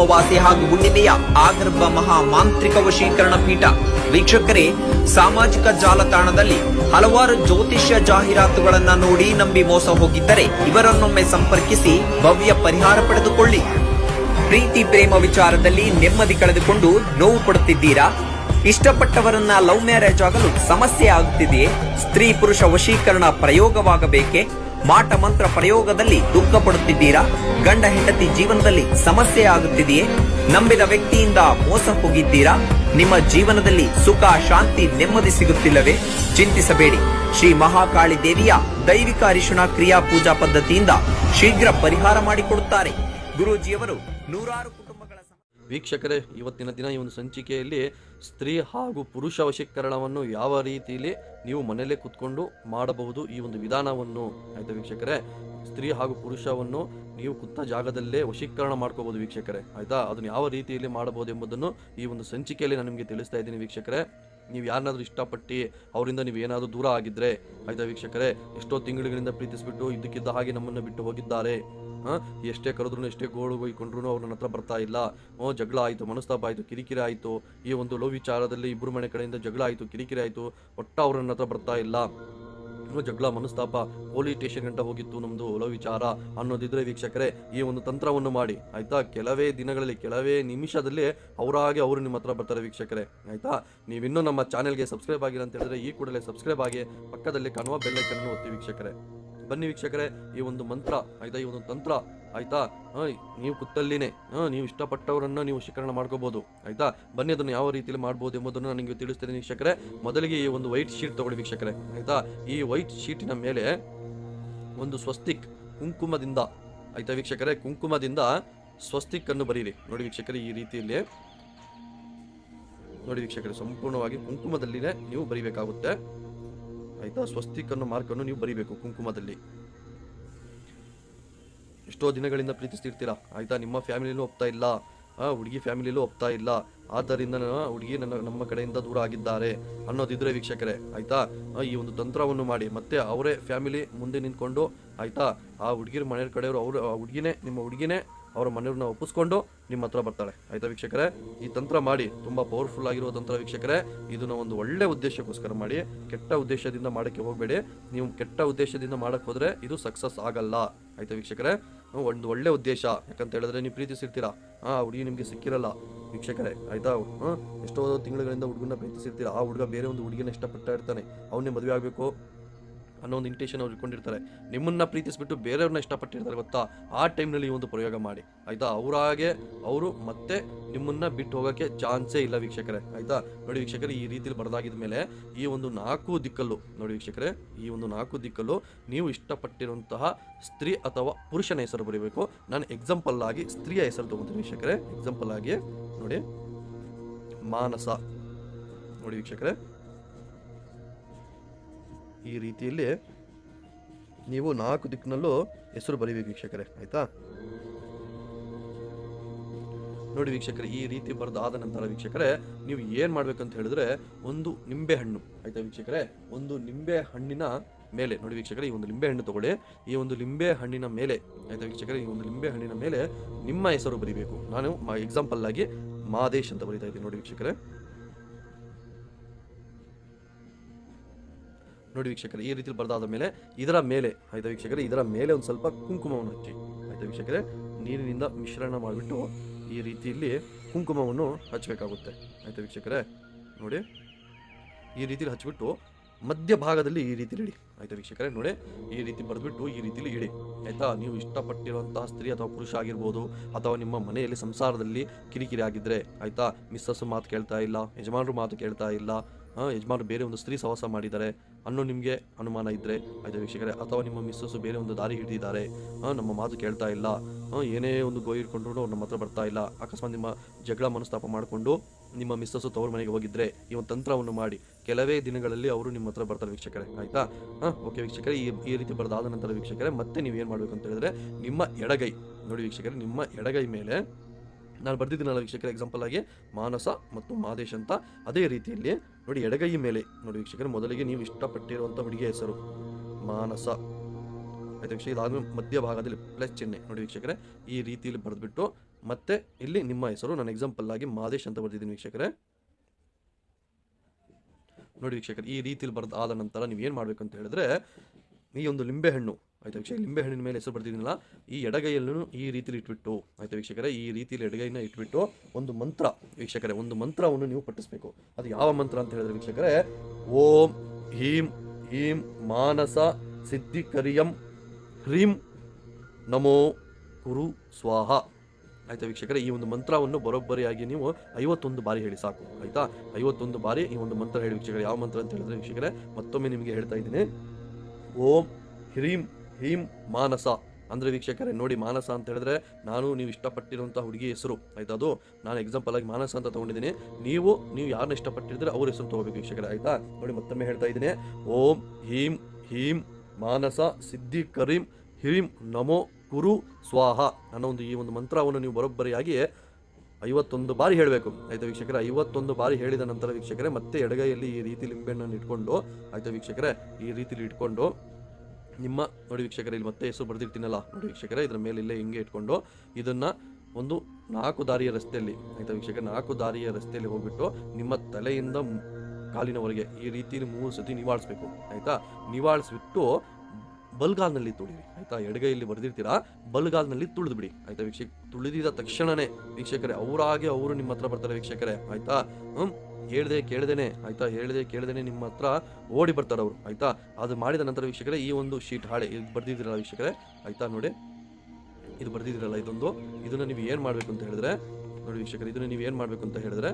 ಅಮಾವಾಸ್ಯೆ ಹಾಗೂ ಹುಣ್ಣಿಮೆಯ ಆಗರ್ಭ ಮಹಾ ಮಾಂತ್ರಿಕ ವಶೀಕರಣ ಪೀಠ. ವೀಕ್ಷಕರೇ, ಸಾಮಾಜಿಕ ಜಾಲತಾಣದಲ್ಲಿ ಹಲವಾರು ಜ್ಯೋತಿಷ್ಯ ಜಾಹೀರಾತುಗಳನ್ನು ನೋಡಿ ನಂಬಿ ಮೋಸ ಹೋಗಿದ್ದರೆ ಇವರನ್ನೊಮ್ಮೆ ಸಂಪರ್ಕಿಸಿ ಭವ್ಯ ಪರಿಹಾರ ಪಡೆದುಕೊಳ್ಳಿ. ಪ್ರೀತಿ ಪ್ರೇಮ ವಿಚಾರದಲ್ಲಿ ನೆಮ್ಮದಿ ಕಳೆದುಕೊಂಡು ನೋವು ಪಡುತ್ತಿದ್ದೀರಾ ಇಷ್ಟಪಟ್ಟವರನ್ನ ಲವ್ ಮ್ಯಾರೇಜ್ ಆಗಲು ಸಮಸ್ಯೆ ಆಗುತ್ತಿದೆಯೇ? ಸ್ತ್ರೀ ಪುರುಷ ವಶೀಕರಣ ಪ್ರಯೋಗವಾಗಬೇಕೆ? ಮಾಟ ಮಂತ್ರ ಪ್ರಯೋಗದಲ್ಲಿ ದುಃಖ ಪಡುತ್ತಿದ್ದೀರಾ ಗಂಡ ಹೆಂಡತಿ ಜೀವನದಲ್ಲಿ ಸಮಸ್ಯೆ ಆಗುತ್ತಿದೆಯೇ? ನಂಬಿದ ವ್ಯಕ್ತಿಯಿಂದ ಮೋಸ ಹೋಗಿದ್ದೀರಾ? ನಿಮ್ಮ ಜೀವನದಲ್ಲಿ ಸುಖ, ಶಾಂತಿ ನೆಮ್ಮದಿ ಸಿಗುತ್ತಿಲ್ಲವೇ? ಚಿಂತಿಸಬೇಡಿ. ಶ್ರೀ ಮಹಾಕಾಳಿ ದೇವಿಯ ದೈವಿಕ ಅರಿಶುಣ ಕ್ರಿಯಾ ಪೂಜಾ ಪದ್ಧತಿಯಿಂದ ಶೀಘ್ರ ಪರಿಹಾರ ಮಾಡಿಕೊಡುತ್ತಾರೆ. ಗುರೂಜಿಯವರು ನೂರಾರು ವೀಕ್ಷಕರೇ, ಇವತ್ತಿನ ದಿನ ಈ ಒಂದು ಸಂಚಿಕೆಯಲ್ಲಿ ಸ್ತ್ರೀ ಹಾಗೂ ಪುರುಷ ವಶೀಕರಣವನ್ನು ಯಾವ ರೀತಿಯಲ್ಲಿ ನೀವು ಮನೆಯಲ್ಲೇ ಕುತ್ಕೊಂಡು ಮಾಡಬಹುದು ಈ ಒಂದು ವಿಧಾನವನ್ನು, ಆಯ್ತಾ ವೀಕ್ಷಕರೇ? ಸ್ತ್ರೀ ಹಾಗೂ ಪುರುಷವನ್ನು ನೀವು ಕುತ್ತ ಜಾಗದಲ್ಲೇ ವಶೀಕರಣ ಮಾಡ್ಕೋಬಹುದು ವೀಕ್ಷಕರೇ, ಆಯ್ತಾ? ಅದನ್ನು ಯಾವ ರೀತಿಯಲ್ಲಿ ಮಾಡಬಹುದು ಎಂಬುದನ್ನು ಈ ಒಂದು ಸಂಚಿಕೆಯಲ್ಲಿ ನಾನು ನಿಮಗೆ ತಿಳಿಸ್ತಾ ಇದ್ದೀನಿ ವೀಕ್ಷಕರೇ. ನೀವು ಯಾರನ್ನಾದರೂ ಇಷ್ಟಪಟ್ಟು ಅವರಿಂದ ನೀವು ಏನಾದರೂ ದೂರ ಆಗಿದ್ರೆ, ಆಯ್ತಾ ವೀಕ್ಷಕರೇ? ಎಷ್ಟೋ ತಿಂಗಳುಗಳಿಂದ ಪ್ರೀತಿಸ್ಬಿಟ್ಟು ಇದ್ದಕ್ಕಿದ್ದ ಹಾಗೆ ನಮ್ಮನ್ನು ಬಿಟ್ಟು ಹೋಗಿದ್ದಾರೆ. ಹಾಂ? ಎಷ್ಟೇ ಕರೆದ್ರು ಎಷ್ಟೇ ಗೋಳು ಹೋಗಿಕೊಂಡ್ರು ಅವ್ರು ನನ್ನ ಹತ್ರ ಬರ್ತಾ ಇಲ್ಲ. ಓ, ಜಗಳ ಆಯಿತು, ಮನಸ್ತಾಪ ಆಯಿತು, ಕಿರಿಕಿರಿ ಆಯಿತು. ಈ ಒಂದು ಲೋ ವಿಚಾರದಲ್ಲಿ ಇಬ್ಬರು ಮನೆ ಕಡೆಯಿಂದ ಜಗಳ ಆಯಿತು, ಕಿರಿಕಿರಿ ಆಯಿತು. ಒಟ್ಟ ಅವ್ರ ನನ್ನ ಹತ್ರ ಬರ್ತಾ ಇಲ್ಲ. ಇನ್ನೂ ಜಗಳ ಮನಸ್ತಾಪ, ಪೊಲೀಸ್ ಸ್ಟೇಷನ್ ಗಂಟ ಹೋಗಿತ್ತು ನಮ್ಮದು ಲವ್ ವಿಚಾರ ಅನ್ನೋದಿದ್ರೆ ವೀಕ್ಷಕರೇ, ಈ ಒಂದು ತಂತ್ರವನ್ನು ಮಾಡಿ. ಆಯ್ತಾ? ಕೆಲವೇ ದಿನಗಳಲ್ಲಿ, ಕೆಲವೇ ನಿಮಿಷದಲ್ಲಿ ಅವರಾಗೆ ಅವರು ನಿಮ್ಮ ಹತ್ರ ಬರ್ತಾರೆ ವೀಕ್ಷಕರೇ. ಆಯ್ತಾ? ನೀವಿನ್ನೂ ನಮ್ಮ ಚಾನೆಲ್ಗೆ ಸಬ್ಸ್ಕ್ರೈಬ್ ಆಗಿಲ್ಲ ಅಂತ ಹೇಳಿದ್ರೆ ಈ ಕೂಡಲೇ ಸಬ್ಸ್ಕ್ರೈಬ್ ಆಗಿ ಪಕ್ಕದಲ್ಲಿ ಕಾಣುವ ಬೆಲ್ಲೈಕನ್ನು ಒತ್ತಿ ವೀಕ್ಷಕರೇ. ಬನ್ನಿ ವೀಕ್ಷಕರೇ, ಈ ಒಂದು ಮಂತ್ರ, ಆಯ್ತಾ? ಈ ಒಂದು ತಂತ್ರ ಆಯ್ತಾ? ಹಾಯ್ ನೀವು ಕುತ್ತಲ್ಲಿನೇ. ಹಾಂ ನೀವು ಇಷ್ಟಪಟ್ಟವರನ್ನ ನೀವು ಶಿಕರಣ ಮಾಡ್ಕೋಬಹುದು ಆಯ್ತಾ? ಬನ್ನಿ, ಅದನ್ನು ಯಾವ ರೀತಿಯಲ್ಲಿ ಮಾಡ್ಬೋದು ಎಂಬುದನ್ನು ನನಗೆ ತಿಳಿಸ್ತೇನೆ ವೀಕ್ಷಕರೇ. ಮೊದಲಿಗೆ ಈ ಒಂದು ವೈಟ್ ಶೀಟ್ ತಗೊಳ್ಳಿ ವೀಕ್ಷಕರೇ. ಆಯ್ತಾ? ಈ ವೈಟ್ ಶೀಟಿನ ಮೇಲೆ ಒಂದು ಸ್ವಸ್ತಿಕ್ ಕುಂಕುಮದಿಂದ, ಆಯ್ತಾ ವೀಕ್ಷಕರೇ? ಕುಂಕುಮದಿಂದ ಸ್ವಸ್ತಿಕ್ ಅನ್ನು ಬರೀರಿ. ನೋಡಿ ವೀಕ್ಷಕರೇ, ಈ ರೀತಿಯಲ್ಲಿ. ನೋಡಿ ವೀಕ್ಷಕರೇ, ಸಂಪೂರ್ಣವಾಗಿ ಕುಂಕುಮದಲ್ಲಿನೇ ನೀವು ಬರಿಬೇಕಾಗುತ್ತೆ. ಆಯ್ತಾ? ಸ್ವಸ್ತಿಕ್ ಅನ್ನೋ ಮಾರ್ಕನ್ನು ನೀವು ಬರಿಬೇಕು ಕುಂಕುಮದಲ್ಲಿ. ಎಷ್ಟೋ ದಿನಗಳಿಂದ ಪ್ರೀತಿಸ್ತಿರ್ತೀರಾ? ಆಯ್ತಾ, ನಿಮ್ಮ ಫ್ಯಾಮಿಲಿಲೂ ಒಪ್ತಾ ಇಲ್ಲ? ಹುಡುಗಿ ಫ್ಯಾಮಿಲಿಲೂ ಒಪ್ತಾ ಇಲ್ಲ. ಆದ್ದರಿಂದ ಹುಡುಗಿ ನನ್ನ, ನಮ್ಮ ಕಡೆಯಿಂದ ದೂರ ಆಗಿದ್ದಾರೆ ಅನ್ನೋದಿದ್ರೆ ವೀಕ್ಷಕರೇ, ಆಯ್ತಾ? ಈ ಒಂದು ತಂತ್ರವನ್ನು ಮಾಡಿ, ಮತ್ತೆ ಅವರೇ ಫ್ಯಾಮಿಲಿ ಮುಂದೆ ನಿಂತ್ಕೊಂಡು, ಆಯ್ತಾ? ಆ ಹುಡುಗಿರ ಮನೆಯ ಕಡೆಯವರು ಅವರು ಹುಡುಗಿನೇ, ನಿಮ್ಮ ಹುಡುಗಿನೇ ಅವರ ಮನೆಯವ್ರನ್ನ ಒಪ್ಪಿಸ್ಕೊಂಡು ನಿಮ್ಮ ಹತ್ರ ಬರ್ತಾಳೆ. ಆಯ್ತಾ ವೀಕ್ಷಕರೇ? ಈ ತಂತ್ರ ಮಾಡಿ. ತುಂಬಾ ಪವರ್ಫುಲ್ ಆಗಿರುವ ತಂತ್ರ ವೀಕ್ಷಕರೇ, ಇದನ್ನ ಒಂದು ಒಳ್ಳೆ ಉದ್ದೇಶಕ್ಕೋಸ್ಕರ ಮಾಡಿ. ಕೆಟ್ಟ ಉದ್ದೇಶದಿಂದ ಮಾಡಕ್ಕೆ ಹೋಗಬೇಡಿ. ನೀವು ಕೆಟ್ಟ ಉದ್ದೇಶದಿಂದ ಮಾಡಕ್ ಹೋದ್ರೆ ಇದು ಸಕ್ಸಸ್ ಆಗಲ್ಲ. ಆಯ್ತಾ ವೀಕ್ಷಕರೇ? ಒಂದು ಒಳ್ಳೆ ಉದ್ದೇಶ. ಯಾಕಂತ ಹೇಳಿದ್ರೆ ನೀವು ಪ್ರೀತಿಸಿರ್ತೀರಾ? ಆ ಹುಡುಗಿ ನಿಮಗೆ ಸಿಕ್ಕಿರಲ್ಲ. ವೀಕ್ಷಕರೇ, ಆಯ್ತಾ? ಎಷ್ಟೋ ತಿಂಗಳುಗಳಿಂದ ಹುಡುಗನ ಪ್ರೀತಿಸಿರ್ತೀರಾ? ಆ ಹುಡುಗ ಬೇರೆ ಒಂದು ಹುಡುಗಿನ ಇಷ್ಟಪಟ್ಟ ಇರ್ತಾನೆ. ಅವನೇ ಮದುವೆ ಆಗಬೇಕು. ಅನ್ನೋ ಒಂದು ಇಂಟೇಷನ್ ಅವ್ರು ಇಟ್ಕೊಂಡಿರ್ತಾರೆ. ನಿಮ್ಮನ್ನ ಪ್ರೀತಿಸ್ಬಿಟ್ಟು ಬೇರೆಯವ್ರನ್ನ ಇಷ್ಟಪಟ್ಟಿರ್ತಾರೆ ಗೊತ್ತಾ? ಆ ಟೈಮ್ನಲ್ಲಿ ಈ ಒಂದು ಪ್ರಯೋಗ ಮಾಡಿ. ಆಯ್ತಾ? ಅವರಾಗೆ ಅವರು ಮತ್ತೆ ನಿಮ್ಮನ್ನ ಬಿಟ್ಟು ಹೋಗೋಕ್ಕೆ ಚಾನ್ಸೇ ಇಲ್ಲ ವೀಕ್ಷಕರೇ. ಆಯ್ತಾ? ನೋಡಿ ವೀಕ್ಷಕರೇ, ಈ ರೀತಿಲಿ ಬರದಾಗಿದ ಮೇಲೆ ಈ ಒಂದು ನಾಲ್ಕು ದಿಕ್ಕಲ್ಲು, ನೋಡಿ ವೀಕ್ಷಕರೇ, ಈ ಒಂದು ನಾಲ್ಕು ದಿಕ್ಕಲ್ಲು ನೀವು ಇಷ್ಟಪಟ್ಟಿರುವಂತಹ ಸ್ತ್ರೀ ಅಥವಾ ಪುರುಷನ ಹೆಸರು ಬರೀಬೇಕು. ನಾನು ಎಕ್ಸಾಂಪಲ್ ಆಗಿ ಸ್ತ್ರೀಯ ಹೆಸರು ತಗೊಂತೀನಿ ವೀಕ್ಷಕರೇ. ಎಕ್ಸಾಂಪಲ್ ಆಗಿ, ನೋಡಿ, ಮಾನಸ. ನೋಡಿ ವೀಕ್ಷಕರೇ ಈ ರೀತಿಯಲ್ಲಿ ನೀವು ನಾಲ್ಕು ದಿಕ್ಕಿನಲ್ಲೂ ಹೆಸರು ಬರೀಬೇಕು ವೀಕ್ಷಕರೇ, ಆಯ್ತಾ? ನೋಡಿ ವೀಕ್ಷಕರೇ, ಈ ರೀತಿ ಬರೆದಾದ ನಂತರ ವೀಕ್ಷಕರೇ, ನೀವು ಏನು ಮಾಡಬೇಕಂತ ಹೇಳಿದ್ರೆ ಒಂದು ನಿಂಬೆ ಹಣ್ಣು, ಆಯ್ತಾ ವೀಕ್ಷಕರೇ? ಒಂದು ನಿಂಬೆ ಹಣ್ಣಿನ ಮೇಲೆ, ನೋಡಿ ವೀಕ್ಷಕರೇ, ಈ ಒಂದು ಲಿಂಬೆ ಹಣ್ಣು ತಗೊಳ್ಳಿ. ಈ ಒಂದು ಲಿಂಬೆ ಹಣ್ಣಿನ ಮೇಲೆ, ಆಯ್ತಾ ವೀಕ್ಷಕರೇ, ಈ ಒಂದು ಲಿಂಬೆ ಹಣ್ಣಿನ ಮೇಲೆ ನಿಮ್ಮ ಹೆಸರು ಬರೀಬೇಕು. ನಾನು ಎಕ್ಸಾಂಪಲ್ ಆಗಿ ಮಾದೇಶ್ ಅಂತ ಬರೀತಾ ಇದ್ದೀನಿ, ನೋಡಿ ವೀಕ್ಷಕರೇ. ನೋಡಿ ವೀಕ್ಷಕರೇ, ಈ ರೀತಿ ಬರೆದಾದ ಮೇಲೆ ಇದರ ಮೇಲೆ, ಆಯ್ತಾ ವೀಕ್ಷಕರೇ, ಇದರ ಮೇಲೆ ಒಂದು ಸ್ವಲ್ಪ ಕುಂಕುಮವನ್ನು ಹಚ್ಚಿ, ಆಯ್ತಾ ವೀಕ್ಷಕರೇ, ನೀರಿನಿಂದ ಮಿಶ್ರಣ ಮಾಡಿಬಿಟ್ಟು ಈ ರೀತಿಯಲ್ಲಿ ಕುಂಕುಮವನ್ನು ಹಚ್ಚಬೇಕಾಗುತ್ತೆ ಆಯ್ತಾ ವೀಕ್ಷಕರೇ, ನೋಡಿ, ಈ ರೀತಿಲಿ ಮಧ್ಯ ಮಧ್ಯಭಾಗದಲ್ಲಿ ಈ ರೀತಿ ಇಡಿ. ಆಯ್ತಾ ವೀಕ್ಷಕರೇ, ನೋಡಿ, ಈ ರೀತಿ ಬರೆದ್ಬಿಟ್ಟು ಈ ರೀತಿಲಿ ಇಡಿ. ಆಯ್ತಾ, ನೀವು ಇಷ್ಟಪಟ್ಟಿರುವಂತಹ ಸ್ತ್ರೀ ಅಥವಾ ಪುರುಷ ಆಗಿರ್ಬೋದು, ಅಥವಾ ನಿಮ್ಮ ಮನೆಯಲ್ಲಿ ಸಂಸಾರದಲ್ಲಿ ಕಿರಿಕಿರಿ ಆಗಿದ್ರೆ, ಆಯ್ತಾ ಮಿಸ್ಸಸ್ ಮಾತು ಕೇಳ್ತಾ ಇಲ್ಲ, ಯಜಮಾನರು ಮಾತು ಕೇಳ್ತಾ ಇಲ್ಲ ಯಜಮಾನರು ಬೇರೆ ಒಂದು ಸ್ತ್ರೀ ಸಹವಾಸ ಮಾಡಿದ್ದಾರೆ. ಅನ್ನೋ ನಿಮಗೆ ಅನುಮಾನ ಇದ್ದರೆ ಆಯ್ತು ವೀಕ್ಷಕರೇ? ಅಥವಾ ನಿಮ್ಮ ಮಿಸ್ಸಸ್ಸು ಬೇರೆ ಒಂದು ದಾರಿ ಹಿಡಿದಿದ್ದಾರೆ. ನಮ್ಮ ಮಾತು ಕೇಳ್ತಾ ಇಲ್ಲ. ಏನೇ ಒಂದು ಗೋಯ್ ಇಟ್ಕೊಂಡ್ರು ಅವ್ರು ನಮ್ಮ ಹತ್ರ ಬರ್ತಾ ಇಲ್ಲ. ಅಕಸ್ಮಾತ್ ನಿಮ್ಮ ಜಗಳ ಮನಸ್ತಾಪ ಮಾಡಿಕೊಂಡು ನಿಮ್ಮ ಮಿಸ್ಸಸ್ಸು ತವರು ಮನೆಗೆ ಹೋಗಿದ್ರೆ ಈ ಒಂದು ತಂತ್ರವನ್ನು ಮಾಡಿ. ಕೆಲವೇ ದಿನಗಳಲ್ಲಿ ಅವರು ನಿಮ್ಮ ಹತ್ರ ಬರ್ತಾರೆ ವೀಕ್ಷಕರೇ, ಆಯ್ತಾ? ಹಾಂ ಓಕೆ ವೀಕ್ಷಕರೇ, ಈ ಈ ರೀತಿ ಬರೆದಾದ ನಂತರ ವೀಕ್ಷಕರೇ, ಮತ್ತೆ ನೀವು ಏನು ಮಾಡಬೇಕು ಅಂತ ಹೇಳಿದ್ರೆ ನಿಮ್ಮ ಎಡಗೈ, ನೋಡಿ ವೀಕ್ಷಕರೇ, ನಿಮ್ಮ ಎಡಗೈ ಮೇಲೆ ನಾನು ಬರ್ದಿದ್ದೀನಲ್ಲ ವೀಕ್ಷಕರ ಎಕ್ಸಾಂಪಲ್ ಆಗಿ ಮಾನಸ ಮತ್ತು ಮಾದೇಶ್ ಅಂತ. ಅದೇ ರೀತಿಯಲ್ಲಿ ನೋಡಿ ಎಡಗೈ ಮೇಲೆ, ನೋಡಿ ವೀಕ್ಷಕರೇ, ಮೊದಲಿಗೆ ನೀವು ಇಷ್ಟಪಟ್ಟಿರುವಂಥ ಹುಡುಗಿಯ ಹೆಸರು ಮಾನಸ. ಆಯ್ತು ವೀಕ್ಷಕ ಮಧ್ಯ ಭಾಗದಲ್ಲಿ ಪ್ಲಸ್ ಚಿಹ್ನೆ. ನೋಡಿ ವೀಕ್ಷಕರೇ, ಈ ರೀತಿಯಲ್ಲಿ ಬರೆದ್ಬಿಟ್ಟು ಮತ್ತೆ ಇಲ್ಲಿ ನಿಮ್ಮ ಹೆಸರು, ನಾನು ಎಕ್ಸಾಂಪಲ್ ಆಗಿ ಮಾದೇಶ್ ಅಂತ ಬರೆದಿದ್ದೀನಿ ವೀಕ್ಷಕರೇ. ನೋಡಿ ವೀಕ್ಷಕರು, ಈ ರೀತಿಯಲ್ಲಿ ಬರೆದು ಆದ ನಂತರ ನೀವು ಏನು ಮಾಡಬೇಕು ಅಂತ ಹೇಳಿದ್ರೆ, ಈ ಒಂದು ಲಿಂಬೆಹಣ್ಣು ಆಯ್ತಾ ವೀಕ್ಷಕ ಲಿಂಬೆಹಣ್ಣಿನ ಮೇಲೆ ಹೆಸರು ಬರ್ತಿದ್ದೀನಲ್ಲ ಈ ಎಡಗೈಯಲ್ಲೂ ಈ ರೀತಿಲಿ ಇಟ್ಬಿಟ್ಟು ಆಯ್ತಾ ವೀಕ್ಷಕರೇ? ಈ ರೀತಿಯಲ್ಲಿ ಎಡಗೈನ ಇಟ್ಬಿಟ್ಟು ಒಂದು ಮಂತ್ರ ವೀಕ್ಷಕರೇ ಒಂದು ಮಂತ್ರವನ್ನು ನೀವು ಪಠಿಸ್ಬೇಕು. ಅದು ಯಾವ ಮಂತ್ರ ಅಂತ ಹೇಳಿದ್ರೆ ವೀಕ್ಷಕರೇ ಓಂ ಹೀಂ ಹೀಂ ಮಾನಸ ಸಿದ್ಧಿಕರಿಯಂ ಹ್ರೀಂ ನಮೋ ಕುರು ಸ್ವಾಹ. ಆಯ್ತಾ ವೀಕ್ಷಕರೇ ಈ ಒಂದು ಮಂತ್ರವನ್ನು ಬರೋಬ್ಬರಿಯಾಗಿ ನೀವು ಐವತ್ತೊಂದು ಬಾರಿ ಹೇಳಿ ಸಾಕು ಆಯ್ತಾ? ಐವತ್ತೊಂದು ಬಾರಿ ಈ ಒಂದು ಮಂತ್ರ ಹೇಳಿ ವೀಕ್ಷಕರೇ. ಯಾವ ಮಂತ್ರ ಅಂತ ಹೇಳಿದ್ರೆ ವೀಕ್ಷಕರೇ ಮತ್ತೊಮ್ಮೆ ನಿಮಗೆ ಹೇಳ್ತಾ ಇದ್ದೀನಿ. ಓಂ ಹ್ರೀಂ ಹೀಂ ಮಾನಸ. ಅಂದರೆ ವೀಕ್ಷಕರೇ, ನೋಡಿ ಮಾನಸ ಅಂತ ಹೇಳಿದ್ರೆ ನಾನು ನೀವು ಇಷ್ಟಪಟ್ಟಿರುವಂಥ ಹುಡುಗಿ ಹೆಸರು, ಆಯ್ತಾ ಅದು? ನಾನು ಎಕ್ಸಾಂಪಲ್ ಆಗಿ ಮಾನಸ ಅಂತ ತಗೊಂಡಿದ್ದೀನಿ. ನೀವು ನೀವು ಯಾರನ್ನ ಇಷ್ಟಪಟ್ಟಿದ್ರೆ ಅವ್ರ ಹೆಸರು ತಗೋಬೇಕು ವೀಕ್ಷಕರೇ, ಆಯ್ತಾ? ನೋಡಿ ಮತ್ತೊಮ್ಮೆ ಹೇಳ್ತಾ ಇದ್ದೀನಿ. ಓಂ, ಹೀಂ ಹೀಂ, ಮಾನಸ, ಸಿದ್ಧಿ, ಕರೀಂ ಹಿರಿಂ ನಮೋ, ಕುರು, ಸ್ವಾಹ. ಅನ್ನೋ ಒಂದು ಈ ಒಂದು ಮಂತ್ರವನ್ನು ನೀವು ಬರೋಬ್ಬರಿಯಾಗಿ ಐವತ್ತೊಂದು ಬಾರಿ ಹೇಳಬೇಕು, ಆಯ್ತಾ ವೀಕ್ಷಕರೇ? ಐವತ್ತೊಂದು ಬಾರಿ ಹೇಳಿದ ನಂತರ ವೀಕ್ಷಕರೇ, ಮತ್ತೆ ಎಡಗೈಯಲ್ಲಿ ಈ ರೀತಿ ಲಿಂಬೆಹಣ್ಣನ್ನು ಇಟ್ಕೊಂಡು, ಆಯ್ತಾ ವೀಕ್ಷಕರೇ, ಈ ರೀತಿಲಿ ಇಟ್ಕೊಂಡು ನಿಮ್ಮ ನೋಡಿ ವೀಕ್ಷಕರೇ, ಇಲ್ಲಿ ಮತ್ತೆ ಹೆಸರು ಬರೆದಿರ್ತೀನಲ್ಲ, ನೋಡಿ ವೀಕ್ಷಕರೇ, ಇದರ ಮೇಲೆ ಇಲ್ಲೇ ಹಿಂಗೆ ಇಟ್ಕೊಂಡು ಇದನ್ನ ಒಂದು ನಾಲ್ಕು ದಾರಿಯ ರಸ್ತೆಯಲ್ಲಿ, ಆಯ್ತಾ ವೀಕ್ಷಕರೇ, ನಾಲ್ಕು ದಾರಿಯ ರಸ್ತೆಯಲ್ಲಿ ಹೋಗ್ಬಿಟ್ಟು ನಿಮ್ಮ ತಲೆಯಿಂದ ಕಾಲಿನವರೆಗೆ ಈ ರೀತಿ ಮೂರು ಸತಿ ನಿವಾಳಿಸ್ಬೇಕು, ಆಯ್ತಾ? ನಿವಾಳಿಸ್ಬಿಟ್ಟು ಬಲ್ಗಾಲ್ನಲ್ಲಿ ತುಳಿರಿ, ಆಯ್ತಾ? ಎಡಗೈಯಲ್ಲಿ ಬರೆದಿರ್ತೀರಾ, ಬಲ್ಗಾಲ್ನಲ್ಲಿ ತುಳಿದು ಬಿಡಿ ಆಯ್ತಾ ವೀಕ್ಷಕ ತುಳಿದಿದ ತಕ್ಷಣನೇ ವೀಕ್ಷಕರೇ, ಅವರಾಗೆ ಅವರು ನಿಮ್ಮ ಹತ್ರ ಬರ್ತಾರೆ ವೀಕ್ಷಕರೇ, ಆಯ್ತಾ? ಹ್ಮ್? ಹೇಳ್ದೆ ಕೇಳ್ದೇನೆ, ಆಯ್ತಾ? ಹೇಳಿದೆ ಕೇಳ್ದೇನೆ ನಿಮ್ಮ ಹತ್ರ ಓಡಿ ಬರ್ತಾರೆ ಅವರು, ಆಯ್ತಾ? ಅದು ಮಾಡಿದ ನಂತರ ವೀಕ್ಷಕರೇ, ಈ ಒಂದು ಶೀಟ್ ಹಾಳೆ, ಇದು ಬರ್ದಿದ್ದೀರಲ್ಲ ವೀಕ್ಷಕರೇ? ಆಯ್ತಾ ನೋಡಿ? ಇದು ಬರ್ದಿದ್ದೀರಲ್ಲ ಇದೊಂದು. ಇದನ್ನ ನೀವು ಏನು ಮಾಡಬೇಕು ಅಂತ ಹೇಳಿದ್ರೆ, ನೋಡಿ ವೀಕ್ಷಕರೇ, ಇದನ್ನ ನೀವು ಏನು ಮಾಡಬೇಕು ಅಂತ ಹೇಳಿದ್ರೆ,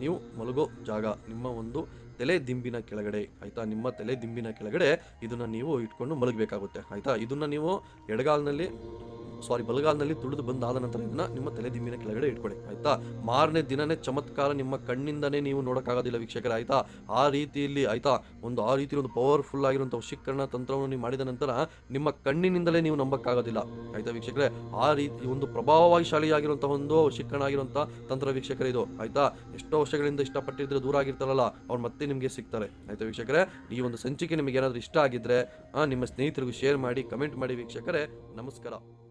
ನೀವು ಮಲಗೋ ಜಾಗ, ನಿಮ್ಮ ಒಂದು ತಲೆ ದಿಂಬಿನ ಕೆಳಗಡೆ, ಆಯ್ತಾ? ನಿಮ್ಮ ತಲೆ ದಿಂಬಿನ ಕೆಳಗಡೆ ಇದನ್ನ ನೀವು ಇಟ್ಕೊಂಡು ಮಲಗಬೇಕಾಗುತ್ತೆ, ಆಯ್ತಾ? ಇದನ್ನ ನೀವು ಎಡಗಾಲ್ನಲ್ಲಿ ಸಾರಿ ಬಲಗಾಲದಲ್ಲಿ ತುಳಿದು ಬಂದಾದ ನಂತರ ಇದನ್ನ ನಿಮ್ಮ ತಲೆ ದಿಂಬಿನ ಕೆಳಗಡೆ ಇಟ್ಕೊಳ್ಳಿ ಆಯ್ತಾ? ಮಾರನೇ ದಿನನೇ ಚಮತ್ಕಾರ ನಿಮ್ಮ ಕಣ್ಣಿಂದನೇ ನೀವು ನೋಡೋಕ್ಕಾಗೋದಿಲ್ಲ ವೀಕ್ಷಕರೇ, ಆಯ್ತಾ? ಆ ರೀತಿಯಲ್ಲಿ, ಆಯ್ತಾ? ಒಂದು, ಆ ರೀತಿ ಒಂದು ಪವರ್ಫುಲ್ ಆಗಿರುವಂಥ ವಶೀಕರಣ ತಂತ್ರವನ್ನು ನೀವು ಮಾಡಿದ ನಂತರ ನಿಮ್ಮ ಕಣ್ಣಿನಿಂದಲೇ ನೀವು ನಂಬಕ್ಕಾಗೋದಿಲ್ಲ, ಆಯ್ತಾ ವೀಕ್ಷಕರೇ? ಆ ರೀತಿ ಒಂದು ಪ್ರಭಾವಶಾಲಿಯಾಗಿರುವಂತಹ ಒಂದು ವಶೀಕರಣ ಆಗಿರುವಂಥ ತಂತ್ರ ವೀಕ್ಷಕರೇ ಇದು, ಆಯ್ತಾ? ಎಷ್ಟೋ ವರ್ಷಗಳಿಂದ ಇಷ್ಟಪಟ್ಟಿದ್ರೆ ದೂರ ಆಗಿರ್ತಾರಲ್ಲ, ಅವ್ರು ಮತ್ತೆ ನಿಮಗೆ ಸಿಗ್ತಾರೆ, ಆಯ್ತಾ ವೀಕ್ಷಕರೇ? ಈ ಒಂದು ಸಂಚಿಕೆ ನಿಮಗೆ ಏನಾದರೂ ಇಷ್ಟ ಆಗಿದ್ರೆ ನಿಮ್ಮ ಸ್ನೇಹಿತರಿಗೂ ಶೇರ್ ಮಾಡಿ ಕಮೆಂಟ್ ಮಾಡಿ ವೀಕ್ಷಕರೇ, ನಮಸ್ಕಾರ.